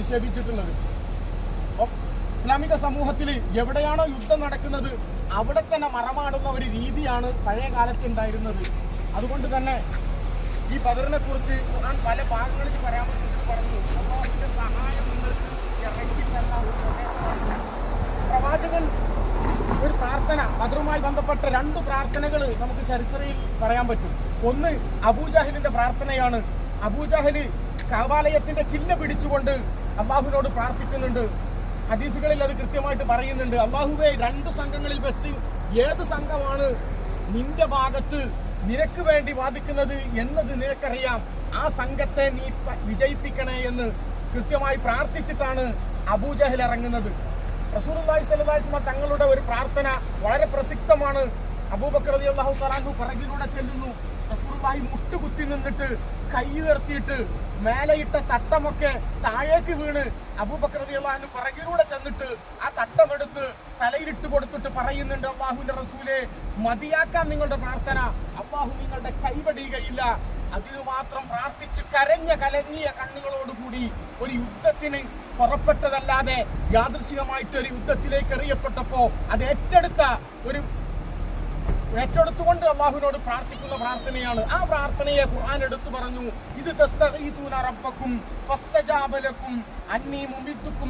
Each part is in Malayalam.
നിക്ഷേപിച്ചിട്ടുള്ളത്. ഇസ്ലാമിക സമൂഹത്തിൽ എവിടെയാണോ യുദ്ധം നടക്കുന്നത് അവിടെ തന്നെ മറമാടുന്ന ഒരു രീതിയാണ് പഴയ കാലത്ത് ഉണ്ടായിരുന്നത്. അതുകൊണ്ട് തന്നെ ഈ ബദറിനെ കുറിച്ച് ഞാൻ പല ഭാഗങ്ങളിൽ പരാമർശിച്ചിട്ട് പറഞ്ഞു അള്ളാഹുവിന്റെ സഹായം ഒരു പ്രവാചകൻ ഒരു പ്രാർത്ഥന ബദറുമായി ബന്ധപ്പെട്ട രണ്ട് പ്രാർത്ഥനകൾ നമുക്ക് ചരിത്രയിൽ പറയാൻ പറ്റും. ഒന്ന് അബൂജാഹിലിന്റെ പ്രാർത്ഥനയാണ്. അബൂജാഹിൽ കവാലയത്തിന്റെ കില്ല പിടിച്ചുകൊണ്ട് അള്ളാഹുവിനോട് പ്രാർത്ഥിക്കുന്നുണ്ട്. ഹദീസുകളിൽ അത് കൃത്യമായിട്ട് പറയുന്നുണ്ട്. അള്ളാഹുവെ രണ്ട് സംഘങ്ങളിൽ വെച്ച് ഏത് സംഘമാണ് നിന്റെ ഭാഗത്ത് നിനക്ക് വേണ്ടി വാദിക്കുന്നത് എന്നത് നിനക്കറിയാം. ആ സംഘത്തെ നീ വിജയിപ്പിക്കണേ എന്ന് കൃത്യമായി പ്രാർത്ഥിച്ചിട്ടാണ് അബൂജഹൽ ഇറങ്ങുന്നത്. സ്വല്ലല്ലാഹി അലൈഹി തങ്ങളുടെ ഒരു പ്രാർത്ഥന വളരെ പ്രസിദ്ധമാണ് അബൂബക്കർ തആലാഹു പിറകിലൂടെ ചെല്ലുന്നു. റസൂലുള്ളാഹി മുട്ടുകുത്തി നിന്നിട്ട് കൈ ഉയർത്തിയിട്ട് മേലയിട്ട തട്ടമൊക്കെ താഴേക്ക് വീണ് അബൂബക്കർ റളിയല്ലാഹു പിറകിലൂടെ ചെന്നിട്ട് ആ തട്ടമെടുത്ത് തലയിലിട്ട് കൊടുത്തിട്ട് പറയുന്നുണ്ട് അള്ളാഹുവിന്റെ റസൂലെ മതിയാക്കാൻ നിങ്ങളുടെ പ്രാർത്ഥന. അള്ളാഹു നിങ്ങളുടെ കൈവടിയുകയില്ല അതിനു മാത്രം പ്രാർത്ഥിച്ച് കരഞ്ഞ കലങ്ങിയ കണ്ണുകളോടുകൂടി ഒരു യുദ്ധത്തിന് പുറപ്പെട്ടതല്ലാതെ യാദൃശികമായിട്ട് ഒരു യുദ്ധത്തിലേക്ക് എറിയപ്പെട്ടപ്പോ അത് ഏറ്റെടുത്ത ഒരു ഏറ്റെടുത്തുകൊണ്ട് അള്ളാഹുവിനോട് പ്രാർത്ഥിക്കുന്ന പ്രാർത്ഥനയാണ്. ആ പ്രാർത്ഥനയെ ഖുർആൻ എടുത്തു പറഞ്ഞു. ഇത്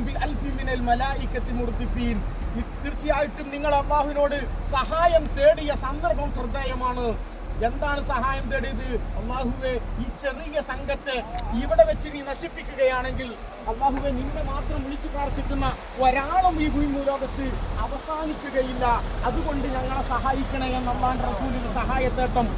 ബി മിനൽ മുർദിഫീൻ. തീർച്ചയായിട്ടും നിങ്ങൾ അള്ളാഹുവിനോട് സഹായം തേടിയ സന്ദർഭം ശ്രദ്ധേയമാണ്. എന്താണ് സഹായം തേടിയത്? അള്ളാഹുവെ ഈ ചെറിയ സംഘത്തെ ഇവിടെ വെച്ച് നീ നശിപ്പിക്കുകയാണെങ്കിൽ അള്ളാഹുവെ നിന്നെ മാത്രം വിളിച്ചു പ്രാർത്ഥിക്കുന്ന ഒരാളും ഈ ഭൂമിലോകത്ത് അവസാനിക്കുകയില്ല. അതുകൊണ്ട് ഞങ്ങളെ സഹായിക്കണേ എന്ന് റസൂലിന്റെ സഹായത്തേട്ടം.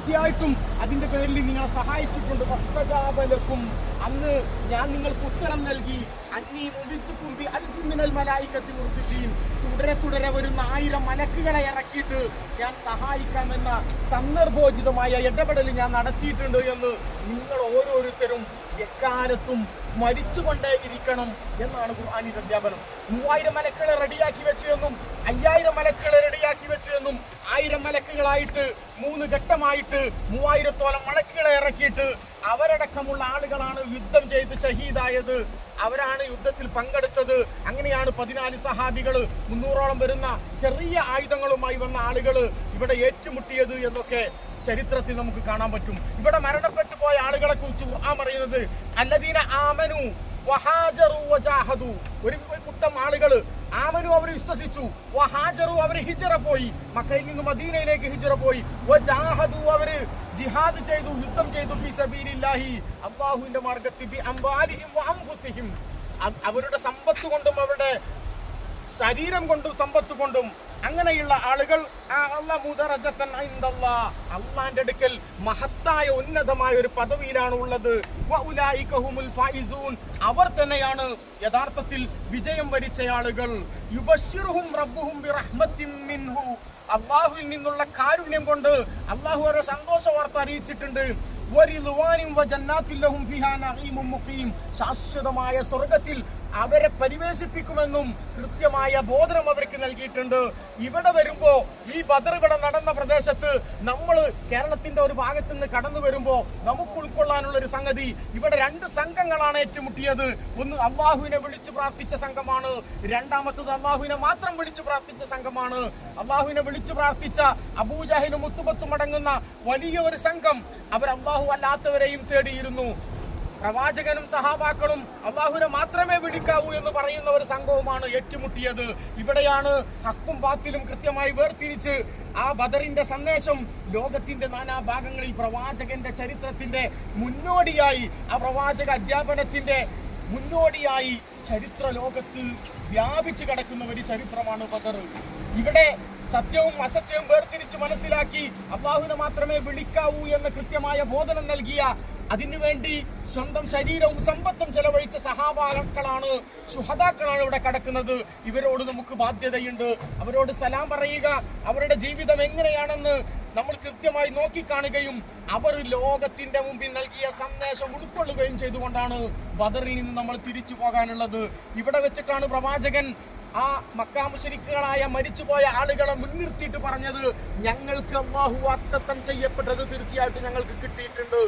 തീർച്ചയായിട്ടും അതിന്റെ പേരിൽ നിങ്ങളെ സഹായിച്ചിട്ടുണ്ട് വസ്തജാബലക്കും അന്ന് ഞാൻ നിങ്ങൾക്ക് ഉത്തരം നൽകി. അന്നീ മുമ്പിത്തുക്കും ബി അൽഫി മിനൽ മലായികത്തി മുർദിഫീൻ തുടരെ തുടരെ വരുന്ന ആയിരം മലക്കുകളെ ഇറക്കിയിട്ട് ഞാൻ സഹായിക്കാമെന്ന സന്ദർഭോചിതമായ ഇടപെടൽ ഞാൻ നടത്തിയിട്ടുണ്ട് എന്ന് നിങ്ങൾ ഓരോരുത്തരും എക്കാലത്തും സ്മരിച്ചുകൊണ്ടേയിരിക്കണം എന്നാണ് ഖുർആാനിന്റെ അധ്യാപനം മൂവായിരം മലക്കുകളെ റെഡിയാക്കി വെച്ചു എന്നും അയ്യായിരം മലക്കുകളെ റെഡിയാക്കി വെച്ചു എന്നും ആയിരം മലക്കുകളായിട്ട് മൂന്ന് ഘട്ടമായിട്ട് മൂവായിരത്തോളം മലക്കുകളെ ഇറക്കിയിട്ട് അവരടക്കമുള്ള ആളുകളാണ് യുദ്ധം ചെയ്ത് ഷഹീദായത്. അവരാണ് യുദ്ധത്തിൽ പങ്കെടുത്തത്. അങ്ങനെയാണ് പതിനാല് സഹാബികൾ മുന്നൂറോളം വരുന്ന ചെറിയ ആയുധങ്ങളുമായി വന്ന ആളുകൾ ഇവിടെ ഏറ്റുമുട്ടിയത് എന്നൊക്കെ ചരിത്രത്തിൽ നമുക്ക് കാണാൻ പറ്റും. ഇവിടെ മരണപ്പെട്ടു പോയ ആളുകളെ കുറിച്ച് ആ പറയുന്നത് അല്ലദീന ആമനു വഹാജറു ഒരു കുട്ടം ആളുകൾ ആമനു അവർ വിശ്വസിച്ചു. വഹാജറു അവർ ഹിജറ പോയി. മക്കയിൽ നിന്ന് മദീനയിലേക്ക് ഹിജറ പോയി. വജാഹദു അവർ ജിഹാദ് ചെയ്തു യുദ്ധം ചെയ്തു ഫി സബീലില്ലാഹി. അല്ലാഹുവിന്റെ മാർഗത്തിൽ ബി അംവാലിഹിം വഅൻഫുസിഹിം അവരുടെ സമ്പത്ത് കൊണ്ടും അവരുടെ ശരീരം കൊണ്ടും സമ്പത്ത് കൊണ്ടും അങ്ങനെയുള്ള ആളുകൾ. അള്ളാന്റെ അടുക്കൽ മഹത്തായ ഉന്നതമായ ഒരു പദവിയിലാണ് ഉള്ളത്. അവർ തന്നെയാണ് യഥാർത്ഥത്തിൽ വിജയം വരിച്ച ആളുകൾ അള്ളാഹുവിൽ നിന്നുള്ള കാരുണ്യം കൊണ്ട് അള്ളാഹു അവരെ സന്തോഷ വാർത്ത അറിയിച്ചിട്ടുണ്ട് ശാശ്വതമായ സ്വർഗത്തിൽ അവരെ പരിവേശിപ്പിക്കുമെന്നും കൃത്യമായ ബോധനം അവർക്ക് നൽകിയിട്ടുണ്ട്. ഇവിടെ വരുമ്പോ ഈ ബദർ ഇവിടെ നടന്ന പ്രദേശത്ത് നമ്മൾ കേരളത്തിന്റെ ഒരു ഭാഗത്ത് നിന്ന് കടന്നു വരുമ്പോ നമുക്ക് ഉൾക്കൊള്ളാനുള്ള ഒരു സംഗതി. ഇവിടെ രണ്ട് സംഘങ്ങളാണ് ഏറ്റുമുട്ടിയത്. ഒന്ന് അള്ളാഹുവിനെ വിളിച്ചു പ്രാർത്ഥിച്ച സംഘമാണ്. രണ്ടാമത്തത് അള്ളാഹുവിനെ മാത്രം വിളിച്ചു പ്രാർത്ഥിച്ച സംഘമാണ്. അള്ളാഹുവിനെ വിളിച്ചു പ്രാർത്ഥിച്ച അബൂജാഹിനും മുത്തുപത്തും അടങ്ങുന്ന വലിയ ഒരു സംഘം. അവർ അള്ളാഹു അല്ലാത്തവരെയും തേടിയിരുന്നു. പ്രവാചകനും സഹാബാക്കളും അള്ളാഹുവിനെ മാത്രമേ വിളിക്കാവൂ എന്ന് പറയുന്ന ഒരു സംഘവുമാണ് ഏറ്റുമുട്ടിയത്. ഇവിടെയാണ് ഹക്കും ബാത്തിലും കൃത്യമായി വേർതിരിച്ച് ആ ബദറിന്റെ സന്ദേശം ലോകത്തിന്റെ നാനാ ഭാഗങ്ങളിൽ പ്രവാചകന്റെ ചരിത്രത്തിന്റെ മുന്നോടിയായി ആ പ്രവാചക അധ്യാപനത്തിന്റെ മുന്നോടിയായി ചരിത്ര ലോകത്ത് വ്യാപിച്ചു കിടക്കുന്ന ഒരു ചരിത്രമാണ് ബദർ. ഇവിടെ സത്യവും അസത്യവും വേർതിരിച്ച് മനസ്സിലാക്കി അള്ളാഹുവിനെ മാത്രമേ വിളിക്കാവൂ എന്ന കൃത്യമായ ബോധനം നൽകിയ അതിനുവേണ്ടി സ്വന്തം ശരീരവും സമ്പത്തും ചെലവഴിച്ച സഹാബാക്കളാണ് സുഹതാക്കളാണ് ഇവിടെ കിടക്കുന്നത്. ഇവരോട് നമുക്ക് ബാധ്യതയുണ്ട്. അവരോട് സലാം പറയുക. അവരുടെ ജീവിതം എങ്ങനെയാണെന്ന് നമ്മൾ കൃത്യമായി നോക്കിക്കാണുകയും അവർ ലോകത്തിന്റെ മുമ്പിൽ നൽകിയ സന്ദേശം ഉൾക്കൊള്ളുകയും ചെയ്തുകൊണ്ടാണ് ബദറിൽ നിന്ന് നമ്മൾ തിരിച്ചു പോകാനുള്ളത്. ഇവിടെ വെച്ചിട്ടാണ് പ്രവാചകൻ ആ മക്കാമുശരിക്കുകളായ മരിച്ചുപോയ ആളുകളെ മുൻനിർത്തിയിട്ട് പറഞ്ഞത് ഞങ്ങൾക്ക് അള്ളാഹു വാക്തത്വം ചെയ്യപ്പെട്ടത് തീർച്ചയായിട്ടും ഞങ്ങൾക്ക് കിട്ടിയിട്ടുണ്ട്.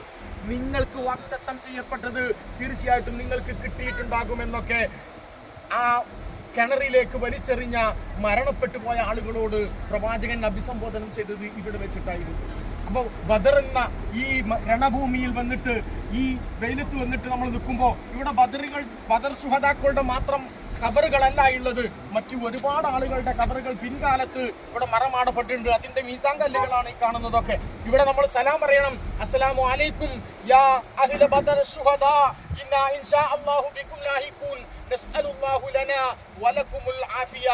നിങ്ങൾക്ക് വാക്തത്വം ചെയ്യപ്പെട്ടത് തീർച്ചയായിട്ടും നിങ്ങൾക്ക് കിട്ടിയിട്ടുണ്ടാകുമെന്നൊക്കെ ആ കിണറിലേക്ക് വലിച്ചെറിഞ്ഞ മരണപ്പെട്ടു പോയ ആളുകളോട് പ്രവാചകൻ അഭിസംബോധനം ചെയ്തത് ഇവിടെ വെച്ചിട്ടായിരുന്നു. അപ്പോൾ ബദർ എന്ന ഈ രണഭൂമിയിൽ വന്നിട്ട് ഈ വെയിലത്ത് വന്നിട്ട് നമ്മൾ നിൽക്കുമ്പോൾ ഇവിടെ ബദറുകൾ ബദർ സുഹതാക്കളുടെ മാത്രം കബറുകളല്ല ഉള്ളത് മറ്റു ഒരുപാട് ആളുകളുടെ കബറുകൾ പിൻകാലത്ത് ഇവിടെ മറമാടപ്പെട്ടിട്ടുണ്ട്. അതിന്റെ മീസാങ്കല്ലുകളാണ് ഈ കാണുന്നതൊക്കെ. ഇവിടെ നമ്മൾ സലാം പറയണം. അസ്സലാമു അലൈക്കും യാ അഹ്ല ബദർ ശുഹദാ ഇന്നാ ഇൻഷാ അല്ലാഹു ബിക്കും ലാഹിഖൂൻ നസ്അലുല്ലാഹു ലനാ വലക്കുമുൽ ആഫിയ.